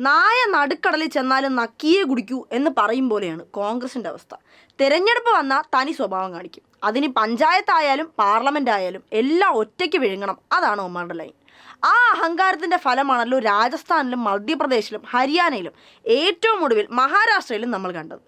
നായ നടുക്കടലിൽ ചെന്നാലും നക്കിയേ കുടിക്കൂ എന്ന് പറയും പോലെയാണ് കോൺഗ്രസിന്റെ അവസ്ഥ. തിരഞ്ഞെടുപ്പ് വന്നാൽ തനി സ്വഭാവം കാണിക്കും. അതിന് പഞ്ചായത്തായാലും പാർലമെന്റ് ആയാലും എല്ലാം ഒറ്റയ്ക്ക് വിഴുങ്ങണം. അതാണ് ഒമാരുടെ ലൈൻ ആ അഹങ്കാരത്തിന്റെ ഫലമാണല്ലോ രാജസ്ഥാനിലും മധ്യപ്രദേശിലും ഹരിയാനയിലും ഏറ്റവും ഒടുവിൽ മഹാരാഷ്ട്രയിലും നമ്മൾ കണ്ടത്.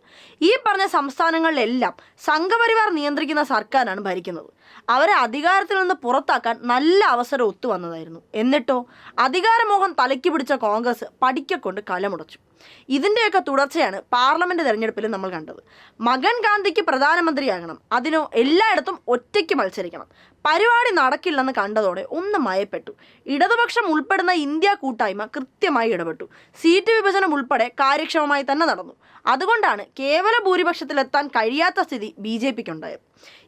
ഈ പറഞ്ഞ സംസ്ഥാനങ്ങളിലെല്ലാം സംഘപരിവാർ നിയന്ത്രിക്കുന്ന സർക്കാരാണ് ഭരിക്കുന്നത്. അവരെ അധികാരത്തിൽ നിന്ന് പുറത്താക്കാൻ നല്ല അവസരം ഒത്തു വന്നതായിരുന്നു. എന്നിട്ടോ അധികാരമോഹം തലയ്ക്ക് പിടിച്ച കോൺഗ്രസ് പഠിക്കക്കൊണ്ട് കലമുടച്ചു. ഇതിന്റെയൊക്കെ തുടർച്ചയാണ് പാർലമെന്റ് തെരഞ്ഞെടുപ്പിൽ നമ്മൾ കണ്ടത്. മകൻ ഗാന്ധിക്ക് പ്രധാനമന്ത്രിയാകണം. അതിനോ എല്ലായിടത്തും ഒറ്റയ്ക്ക് മത്സരിക്കണം. പരിപാടി നടക്കില്ലെന്ന് കണ്ടതോടെ ഒന്ന് മയപ്പെട്ടു. ഇടതുപക്ഷം ഉൾപ്പെടുന്ന ഇന്ത്യ കൂട്ടായ്മ കൃത്യമായി ഇടപെട്ടു. സീറ്റ് വിഭജനം ഉൾപ്പെടെ കാര്യക്ഷമമായി തന്നെ നടന്നു. അതുകൊണ്ടാണ് കേവല ഭൂരിപക്ഷത്തിലെത്താൻ കഴിയാത്ത സ്ഥിതി ബി ജെ പിക്കുണ്ടായത്.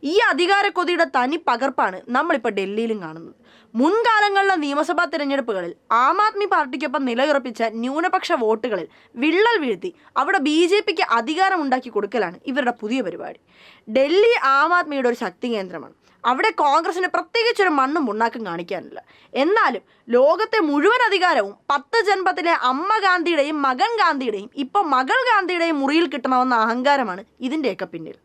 ഈ അധികാര കൊതിയുടെ തനി പകർപ്പാണ് നമ്മളിപ്പോൾ ഡൽഹിയിലും കാണുന്നത്. മുൻകാലങ്ങളിലെ നിയമസഭാ തിരഞ്ഞെടുപ്പുകളിൽ ആം ആദ്മി പാർട്ടിക്കൊപ്പം നിലയുറപ്പിച്ച ന്യൂനപക്ഷ വോട്ടുകളിൽ വിള്ളൽ വീഴ്ത്തി. അവിടെ ബി ജെ പിക്ക് അധികാരം ഉണ്ടാക്കി കൊടുക്കലാണ് ഇവരുടെ പുതിയ പരിപാടി. ഡൽഹി ആം ആദ്മിയുടെ ഒരു ശക്തി കേന്ദ്രമാണ്. അവിടെ കോൺഗ്രസിന് പ്രത്യേകിച്ചൊരു മണ്ണും മുണ്ണാക്കും കാണിക്കാനില്ല. എന്നാലും ലോകത്തെ മുഴുവൻ അധികാരവും പത്ത് ജന്മത്തിലെ അമ്മ ഗാന്ധിയുടെയും മകൻ ഗാന്ധിയുടെയും ഇപ്പോൾ മകൾ ഗാന്ധിയുടെയും മുറിയിൽ കിട്ടണമെന്ന അഹങ്കാരമാണ് ഇതിന്റെയൊക്കെ പിന്നിൽ.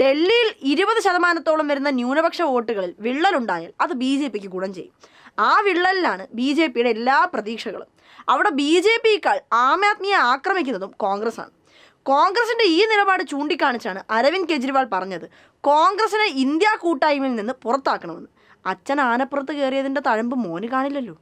ഡൽഹിയിൽ ഇരുപത് ശതമാനത്തോളം വരുന്ന ന്യൂനപക്ഷ വോട്ടുകളിൽ വിള്ളലുണ്ടായാൽ അത് ബി ജെ പിക്ക് ഗുണം ചെയ്യും. ആ വിള്ളലിലാണ് ബി ജെ പിയുടെ എല്ലാ പ്രതീക്ഷകളും. അവിടെ ബി ജെ പിയേക്കാൾ ആം ആദ്മിയെ ആക്രമിക്കുന്നതും കോൺഗ്രസ്സാണ്. കോൺഗ്രസിന്റെ ഈ നിലപാട് ചൂണ്ടിക്കാണിച്ചാണ് അരവിന്ദ് കെജ്രിവാൾ പറഞ്ഞത് കോൺഗ്രസിനെ ഇന്ത്യ കൂട്ടായ്മയിൽ നിന്ന് പുറത്താക്കണമെന്ന്. അച്ഛൻ ആനപ്പുറത്ത് കയറിയതിന്റെ തഴമ്പ് മോന് കാണില്ലല്ലോ.